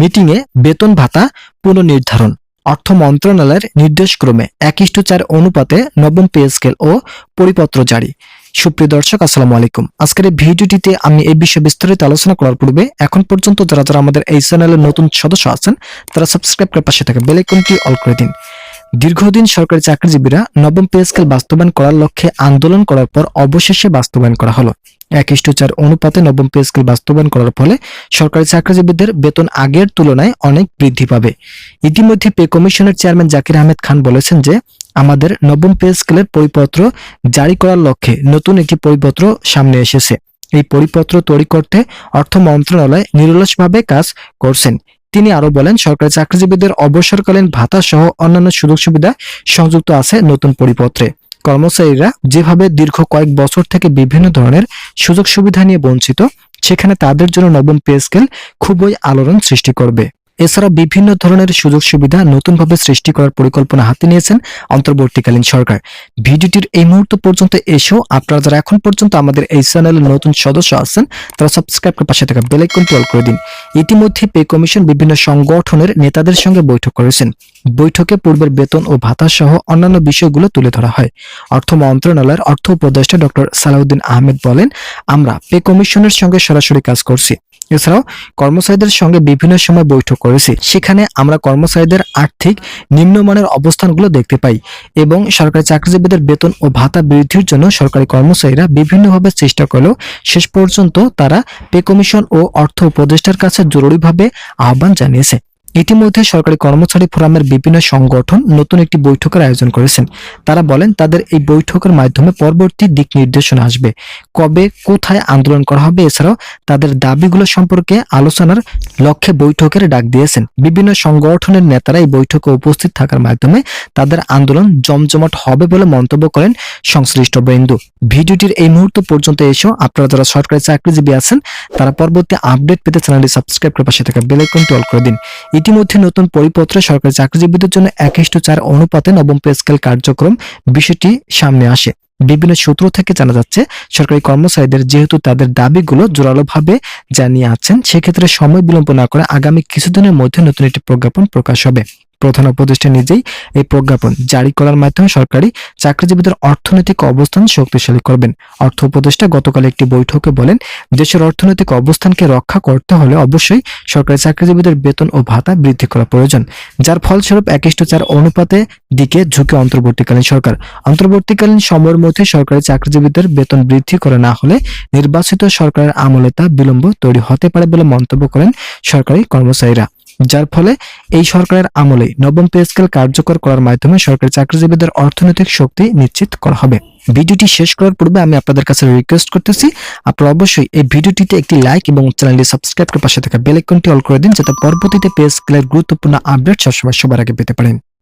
মিটিংয়ে বেতন ভাতা পুনর্নির্ধারণ, অর্থ মন্ত্রণালয়ের নির্দেশক্রমে এক ইস্টু চার অনুপাতে নবম পে স্কেল ও পরিপত্র জারি। সুপ্রিয় দর্শক, আসসালামু আলাইকুম। আজকের ভিডিওটিতে আমি এই বিষয়ে বিস্তারিত আলোচনা করার পূর্বে এখন পর্যন্ত যারা যারা আমাদের এই চ্যানেলের নতুন সদস্য আছেন, তারা সাবস্ক্রাইব করে পাশে থাকা বেল আইকনটি অল করে দিন। দীর্ঘদিন সরকারি চাকরিজীবীরা নবম পে স্কেল বাস্তবায়ন করার লক্ষ্যে আন্দোলন করার পর অবশেষে বাস্তবায়ন করা হলো। এক ইস্টু চার অনুপাতে নবম পে স্কেল বাস্তবায়ন করার ফলে সরকারি চাকরিজীবীদের বেতন আগের তুলনায় অনেক বৃদ্ধি পাবে। ইতিমধ্যে পে কমিশনের চেয়ারম্যান জাকির আহমেদ খান বলেছেন যে, আমাদের নবম পে স্কেলের পরিপত্র জারি করার লক্ষ্যে নতুন একটি পরিপত্র সামনে এসেছে। এই পরিপত্র তৈরি করতে অর্থ মন্ত্রণালয় নিরলসভাবে কাজ করছেন। তিনি আরও বলেন, সরকারি চাকরিজীবীদের অবসরকালীন ভাতা সহ অন্যান্য সুযোগ সুবিধা সংযুক্ত আছে নতুন পরিপত্রে। কর্মচারীরা যেভাবে দীর্ঘ কয়েক বছর থেকে বিভিন্ন ধরনের সুযোগ সুবিধা নিয়ে বঞ্চিত, সেখানে তাদের জন্য নবম পে স্কেল খুবই আলোড়ন সৃষ্টি করবে। এছাড়া বিভিন্ন ধরনের সুযোগ সুবিধা নতুনভাবে সৃষ্টি করার পরিকল্পনা হাতে নিয়েছেন অন্তর্বর্তীকালীন সরকার। ভিডিওটির এই মুহূর্ত পর্যন্ত এসেও আপনারা যারা এখন পর্যন্ত আমাদের এই চ্যানেলের নতুন সদস্য আছেন, তারা সাবস্ক্রাইব করে পাশে থাকা বেল আইকনটি অল করে দিন। ইতিমধ্যে পে কমিশন বিভিন্ন সংগঠনের নেতাদের সঙ্গে বৈঠক করেছেন। বৈঠকে পূর্বের বেতন ও ভাতা সহ অন্যান্য বিষয়গুলো তুলে ধরা হয়। অর্থ মন্ত্রণালয়ের অর্থ উপদেষ্টা ডক্টর সালাউদ্দিন আহমেদ বলেন, আমরা পে কমিশনের সঙ্গে সরাসরি কাজ করছি। এছাড়াও কর্মচারীদের সঙ্গে বিভিন্ন সময় বৈঠক করেছি। সেখানে আমরা কর্মচারীদের আর্থিক নিম্নমানের অবস্থানগুলো দেখতে পাই এবং সরকারি চাকরিজীবীদের বেতন ও ভাতা বৃদ্ধির জন্য সরকারি কর্মচারীরা বিভিন্নভাবে চেষ্টা করলেও শেষ পর্যন্ত তারা পে কমিশন ও অর্থ উপদেষ্টার কাছে জরুরিভাবে আহ্বান জানিয়েছে। ইতিমধ্যে সরকারি কর্মচারী ফোরামের বিভিন্ন সংগঠন নতুন একটি বৈঠকের আয়োজন করেছেন। তারা বলেন, তাদের এই বৈঠকের মাধ্যমে পরবর্তী দিক নির্দেশনা আসবে। কবে, কোথায় আন্দোলন করা হবে এছাড়াও তাদের দাবিগুলো সম্পর্কে আলোচনার লক্ষ্যে বৈঠকের ডাক দিয়েছেন। বিভিন্ন সংগঠনের নেতারা এই বৈঠকে উপস্থিত থাকার মাধ্যমে তাদের আন্দোলন জমজমাট হবে বলে মন্তব্য করেন সংশ্লিষ্ট বৃন্দ। ভিডিওটির এই মুহূর্ত পর্যন্ত এসেও আপনারা যারা সরকারি চাকরিজীবী আছেন, তারা পরবর্তী আপডেট পেতে চ্যানেলটি সাবস্ক্রাইব করে পাশে থাকা বেল আইকনটি অল করে দিন। ইতিমধ্যে নতুন পরিপত্রে সরকারি চাকরিজীবীদের জন্য এক চার অনুপাতে নবম পে স্কেল কার্যক্রম বিষয়টি সামনে আসে। বিভিন্ন সূত্র থেকে জানা যাচ্ছে, সরকারি কর্মচারীদের যেহেতু তাদের দাবিগুলো জোরালোভাবে জানিয়ে আছেন, সেক্ষেত্রে সময় বিলম্ব না করে আগামী কিছুদিনের মধ্যে নতুন একটি প্রজ্ঞাপন প্রকাশ হবে। প্রধান উপদেষ্টা নিজেই এই প্রজ্ঞাপন জারি করার মাধ্যমে সরকারি চাকরিজীবীদের অর্থনৈতিক অবস্থান শক্তিশালী করবেন। অর্থ উপদেষ্টা গতকাল একটি বৈঠকে বলেন, দেশের অর্থনৈতিক অবস্থানকে রক্ষা করতে হলে অবশ্যই সরকারি চাকরিজীবীদের বেতন ও ভাতা বৃদ্ধি করা প্রয়োজন, যার ফলস্বরূপ একিষ্ট চার অনুপাতে দিকে ঝুঁকে অন্তর্বর্তীকালীন সরকার। অন্তর্বর্তীকালীন সময়ের মধ্যে সরকারি চাকরিজীবীদের বেতন বৃদ্ধি করা না হলে নির্বাচিত সরকারের আমলে তা বিলম্ব তৈরি হতে পারে বলে মন্তব্য করেন সরকারি কর্মচারীরা। যার ফলে এই সরকারের আমলে নবম পে স্কেল কার্যকর করার মাধ্যমে সরকারি চাকরিজীবীদের অর্থনৈতিক শক্তি নিশ্চিত করা হবে। ভিডিওটি শেষ করার পূর্বে আমি আপনাদের কাছে রিকোয়েস্ট করতেছি, আপনারা অবশ্যই এই ভিডিওটিতে একটি লাইক এবং চ্যানেলটি সাবস্ক্রাইব করে পাশে থাকা বেল আইকনটি অল করে দিন, যাতে পরবর্তীতে পে স্কেলের গুরুত্বপূর্ণ আপডেট সবসময় সবার আগে পেতে পারেন।